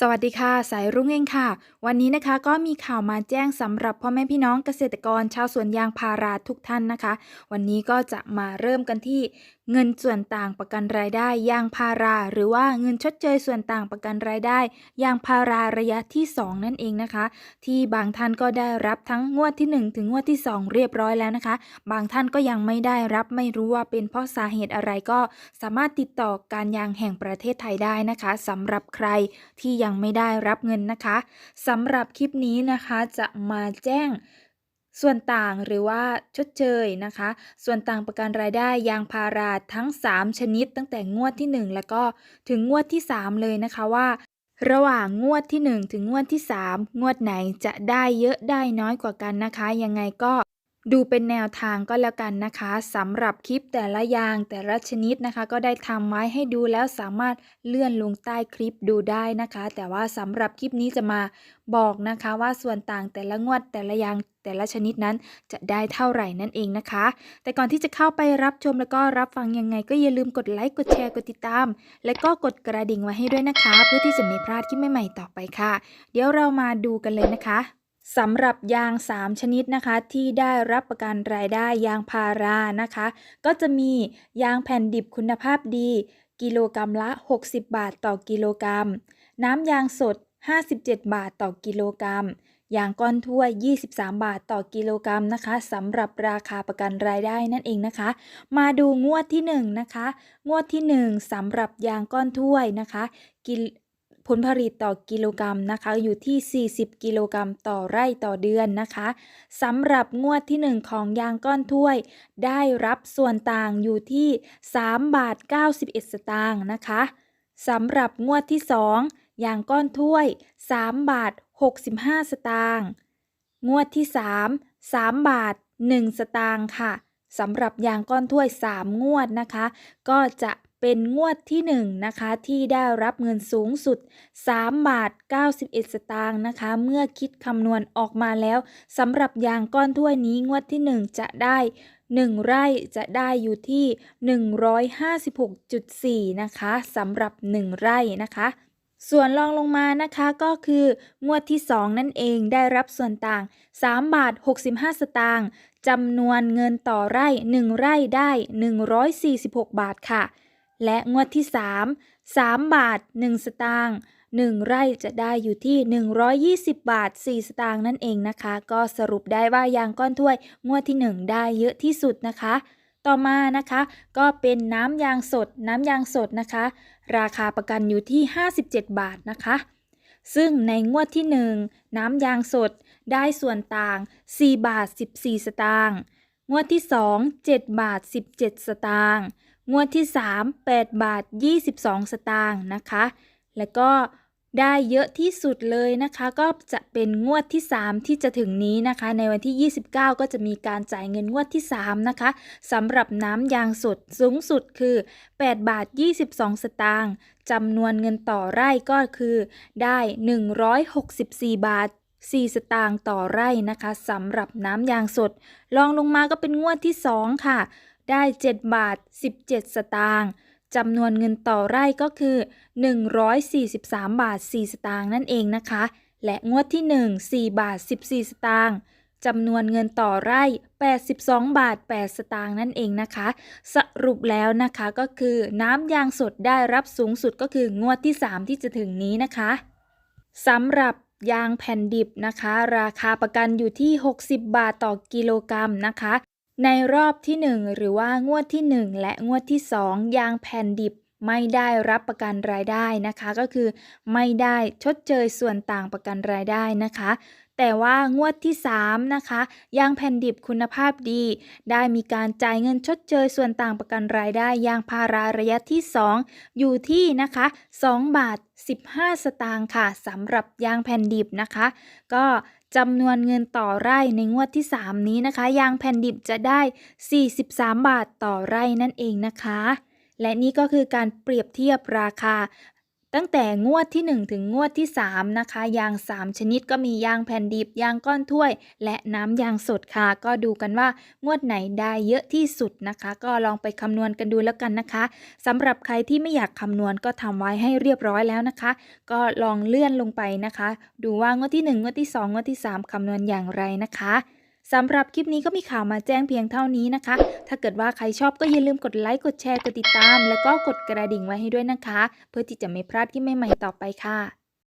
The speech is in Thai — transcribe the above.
สวัสดีค่ะ สายรุ่งเองค่ะ วันนี้นะคะก็มีข่าวมาแจ้งสำหรับพ่อแม่พี่น้องเกษตรกรชาวสวนยางพาราทุกท่านนะคะ วันนี้ก็จะมาเริ่มกันที่ เงินส่วนต่างประกันรายได้ยางพารา หรือว่าเงินชดเชยส่วนต่างประกันรายได้ยางพาราระยะที่ 2 นั่นเองนะคะ ที่บางท่านก็ได้รับทั้งงวดที่ 1 ถึงงวดที่ 2 เรียบร้อยแล้วนะคะ บางท่านก็ยังไม่ได้รับไม่รู้ว่าเป็นเพราะสาเหตุอะไรก็สามารถติดต่อการยางแห่งประเทศไทยได้นะคะสำหรับใครที่ยังไม่ได้รับเงินนะคะสำหรับคลิปนี้นะคะจะมาแจ้ง ส่วนต่างหรือว่าชดเชยนะคะ ส่วนต่างประกันรายได้ยางพาราทั้ง 3 ชนิดตั้งแต่งวดที่ 1 แล้วก็ถึงงวดที่ 3 เลยนะคะว่า ระหว่างงวดที่ 1 ถึงงวดที่ 3 งวดไหนจะได้เยอะได้น้อยกว่ากันนะคะ ยังไงก็ ดูเป็นแนวทางก็แล้วกันนะคะสำหรับคลิปแต่ละอย่างแต่ละชนิดนะคะ ก็ได้ทำไว้ให้ดูแล้วสามารถเลื่อนลงใต้คลิปดูได้นะคะ แต่ว่าสำหรับคลิปนี้จะมาบอกนะคะว่าส่วนต่างแต่ละงวดแต่ละอย่างแต่ละชนิดนั้นจะได้เท่าไหร่นั่นเองนะคะ แต่ก่อนที่จะเข้าไปรับชมแล้วก็รับฟังยังไง ก็อย่าลืมกดไลค์กดแชร์กดติดตาม และก็กดกระดิ่งไว้ให้ด้วยนะคะ เพื่อที่จะไม่พลาดคลิปใหม่ๆต่อไปค่ะ เดี๋ยวเรามาดูกันเลยนะคะ สำหรับยาง 3 ชนิดนะคะที่ได้รับประกันรายได้ยางพารานะคะ ก็จะมียางแผ่นดิบคุณภาพดี กิโลกรรัมละ 60 บาทต่อกิโลกรัม น้ำยางสด 57 บาทต่อกิโลกรัมยางก้อนถ้วย 23 บาทต่อกิโลกรัมนะคะสำหรับราคาประกันรายได้นั่นเองนะคะ มาดูงวดที่ 1 นะคะ งวดที่ 1สำหรับยางก้อนถ้วยนะคะกิ ผลผลิตต่อกิโลกรัมนะคะ อยู่ที่ 40 กิโลกรัมต่อไร่ต่อเดือนนะคะสำหรับงวดที่ 1 ของยางก้อนถ้วย ได้รับส่วนต่างอยู่ที่ 3 บาท 91 สตางค์นะคะสำหรับงวดที่ 2 ยางก้อนถ้วย 3 บาท 65 สตางค์งวดที่ 3 3 บาท 1 สตางค์ค่ะสำหรับยางก้อนถ้วย 3 งวดนะคะ ก็จะ เป็นงวดที่1นนะคะ ที่ได้รับเงินสูงสุด 3 บาท 91 สตางค์นะคะ เมื่อคิดคำนวณออกมาแล้วสำหรับยางก้อนถ้วยนี้งวดที่ 1 จะได้ 1 ไร่จะได้อยู่ที่ 156.4 นะคะสำหรับ 1 ไร่นะคะส่วนรองลงมานะคะก็คืองวดที่ 2 นั่นเองได้รับส่วนต่าง 3 บาท 65 สตางค์จำนวนเงินต่อไร่ 1 ไร่ได้ 146 บาทค่ะ และงวดที่ 3 3 บาท 1 สตางค์1ไร่จะได้อยู่ที่ 120 บาท 4 สตางค์นั่นเองนะคะ ก็สรุปได้ว่ายางก้อนถ้วย งวดที่ 1 ได้เยอะที่สุดนะคะ ต่อมานะคะ ก็เป็นน้ำยางสด น้ำยางสดนะคะ ราคาประกันอยู่ที่ 57 บาทนะคะ ซึ่งในงวดที่ 1 น้ำยางสดได้ส่วนต่าง 4 บาท 14 สตางค์งวดที่ 2 7 บาท 17 สตางค์ งวดที่ 3 8 บาท 22 สตางค์นะคะ แล้วก็ได้เยอะที่สุดเลยนะคะ ก็จะเป็นงวดที่ 3 ที่จะถึงนี้นะคะ ในวันที่ 29 ก็จะมีการจ่ายเงินงวดที่ 3 นะคะสำหรับน้ำยางสดสูงสุดคือ 8 บาท 22 สตางค์จำนวนเงินต่อไร่ก็คือได้ 164 บาท4 สตางค์ต่อไร่นะคะสำหรับน้ำยางสด ลองลงมาก็เป็นงวดที่ 2 ค่ะ ได้ 7 บาท 17 สตางค์จำนวนเงินต่อไร่ก็คือ 143 บาท 4 สตางค์นั่นเองนะคะ และงวดที่ 1 4 บาท 14 สตางค์จำนวนเงินต่อไร่ 82 บาท 8 สตางค์นั่นเองนะคะ สรุปแล้วนะคะก็คือน้ำยางสดได้รับสูงสุดก็คืองวดที่ 3 ที่จะถึงนี้นะคะสำหรับยางแผ่นดิบนะคะ ราคาประกันอยู่ที่ 60 บาทต่อกิโลกรัมนะคะ ในรอบที่ 1 หรือว่างวดที่ 1 และงวดที่ 2 ยางแผ่นดิบไม่ได้รับประกันรายได้นะคะ ก็คือไม่ได้ชดเชยส่วนต่างประกันรายได้นะคะ แต่ว่างวดที่ 3 นะคะยางแผ่นดิบคุณภาพดี ได้มีการจ่ายเงินชดเชยส่วนต่างประกันรายได้ยางพาราระยะที่ 2 อยู่ที่นะคะ2บาท15 สตางค์ค่ะสำหรับยางแผ่นดิบนะคะ ก็ จำนวนเงินต่อไร่ในงวดที่ 3 นี้นะคะ ยางแผ่นดิบจะได้ 43 บาทต่อไร่นั่นเองนะคะ และนี่ก็คือการเปรียบเทียบราคา ตั้งแต่งวดที่ 1 ถึงงวดที่ 3 นะคะ ยาง 3 ชนิดก็มียางแผ่นดิบยางก้อนถ้วย และน้ำยางสดค่ะ ก็ดูกันว่างวดไหนได้เยอะที่สุดนะคะ ก็ลองไปคำนวณกันดูแล้วกันนะคะสำหรับใครที่ไม่อยากคำนวณก็ทำไว้ให้เรียบร้อยแล้วนะคะ ก็ลองเลื่อนลงไปนะคะ ดูว่างวดที่ 1 งวดที่ 2 งวดที่ 3คำนวณอย่างไรนะคะ สำหรับคลิปนี้ก็มีข่าวมาแจ้งเพียงเท่านี้นะคะ ถ้าเกิดว่าใครชอบก็อย่าลืมกดไลค์ กดแชร์ กดติดตาม แล้วก็กดกระดิ่งไว้ให้ด้วยนะคะ เพื่อที่จะไม่พลาดคลิปใหม่ๆต่อไปค่ะ